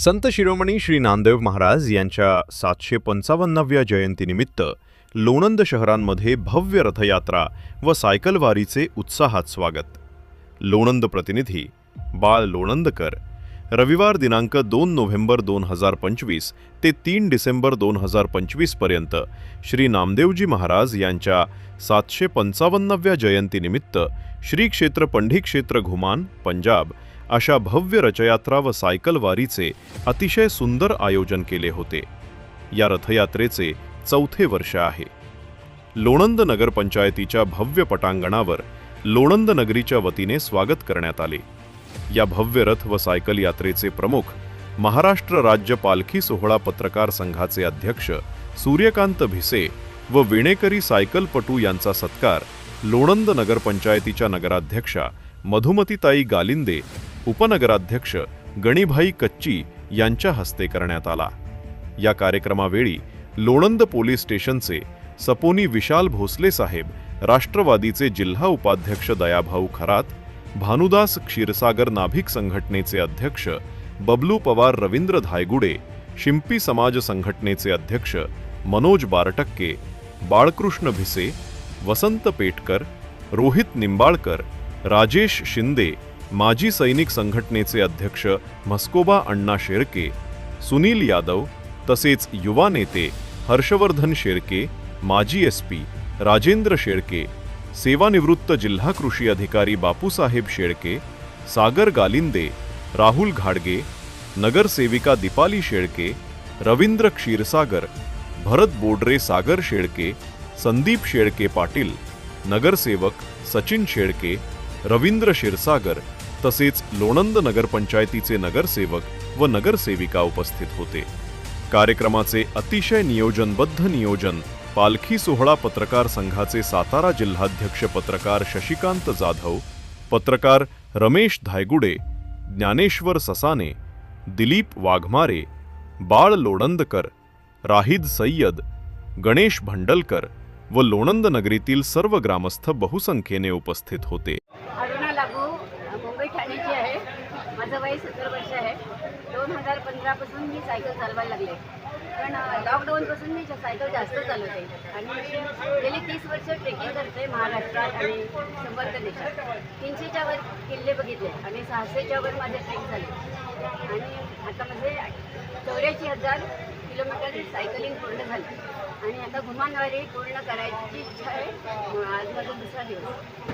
संत शिरोमणी श्री नामदेव महाराज यांच्या सातशे पंचावन्नाव्या जयंतीनिमित्त लोणंद शहरांमध्ये भव्य रथयात्रा व सायकलवारीचे उत्साहात स्वागत. लोणंद प्रतिनिधी बाळ लोणंदकर रविवार दिनांक दोन नोव्हेंबर दोन हजार पंचवीस ते तीन डिसेंबर दोन हजार पंचवीसपर्यंत श्री नामदेवजी महाराज यांच्या सातशे पंचावन्नाव्या जयंतीनिमित्त श्री क्षेत्र पंढी क्षेत्र घुमान पंजाब अशा भव्य रथयात्रा व सायकलवारीचे अतिशय सुंदर आयोजन केले होते. या रथयात्रेचे चौथे वर्ष आहे. लोणंद नगरपंचायतीच्या भव्य पटांगणावर लोणंद नगरीच्या वतीने स्वागत करण्यात आले. या भव्य रथ व सायकल यात्रेचे प्रमुख महाराष्ट्र राज्य पालखी सोहळा पत्रकार संघाचे अध्यक्ष सूर्यकांत भिसे व विणेकरी सायकलपटू यांचा सत्कार लोणंद नगरपंचायतीच्या नगराध्यक्षा मधुमतीताई गालिंदे उपनगराध्यक्ष गणीभाई कच्ची यांच्या हस्ते करण्यात आला. या कार्यक्रमावेळी लोणंद पोलीस स्टेशनचे सपोनी विशाल भोसले साहेब राष्ट्रवादीचे जिल्हा उपाध्यक्ष दयाभाऊ खरात भानुदास क्षीरसागर नाभिक संघटनेचे अध्यक्ष बबलू पवार रवींद्र धायगुडे शिंपी समाज संघटनेचे अध्यक्ष मनोज बारटक्के बाळकृष्ण भिसे वसंत पेटकर रोहित निंबाळकर राजेश शिंदे माजी सैनिक संघटनेचे अध्यक्ष म्हस्कोबा अण्णा शेळके सुनील यादव तसेच युवा नेते हर्षवर्धन शेर्के माजी एस पी राजेंद्र शेळके सेवानिवृत्त जिल्हा कृषी अधिकारी बापूसाहेब शेळके सागर गालिंदे राहुल घाडगे नगरसेविका दीपाली शेळके रवींद्र क्षीरसागर भरत बोडरे सागर शेळके संदीप शेळके पाटील नगरसेवक सचिन शेळके रवींद्र क्षीरसागर तसेच लोणंद नगरपंचायतीचे नगरसेवक व नगरसेविका उपस्थित होते. कार्यक्रमाचे अतिशय नियोजनबद्ध नियोजन पालखी सोहळा पत्रकार संघाचे सातारा जिल्हाध्यक्ष पत्रकार शशिकांत जाधव पत्रकार रमेश धायगुडे ज्ञानेश्वर ससाने दिलीप वाघमारे बाळ लोणंदकर राहिद सय्यद गणेश भंडलकर व लोणंद नगरीतील सर्व ग्रामस्थ बहुसंख्येने उपस्थित होते. माझं वय सत्तर वर्ष आहे. दोन हजार पंधरापासून मी सायकल चालवायला लागले. पण लॉकडाऊनपासून मी सायकल जास्त चालवते. आणि गेली तीस वर्ष ट्रेकिंग करते महाराष्ट्रात आणि संबंध देशात. तीनशेच्या वर किल्ले बघितले आणि सहाशेच्या वर माझे ट्रेक झाले. आणि आता माझे चौऱ्याऐंशी हजार किलोमीटर सायकलिंग पूर्ण झाली. आणि आता घुमानवारी पूर्ण करायची इच्छा आहे. आज माझा दुसरा दिवस.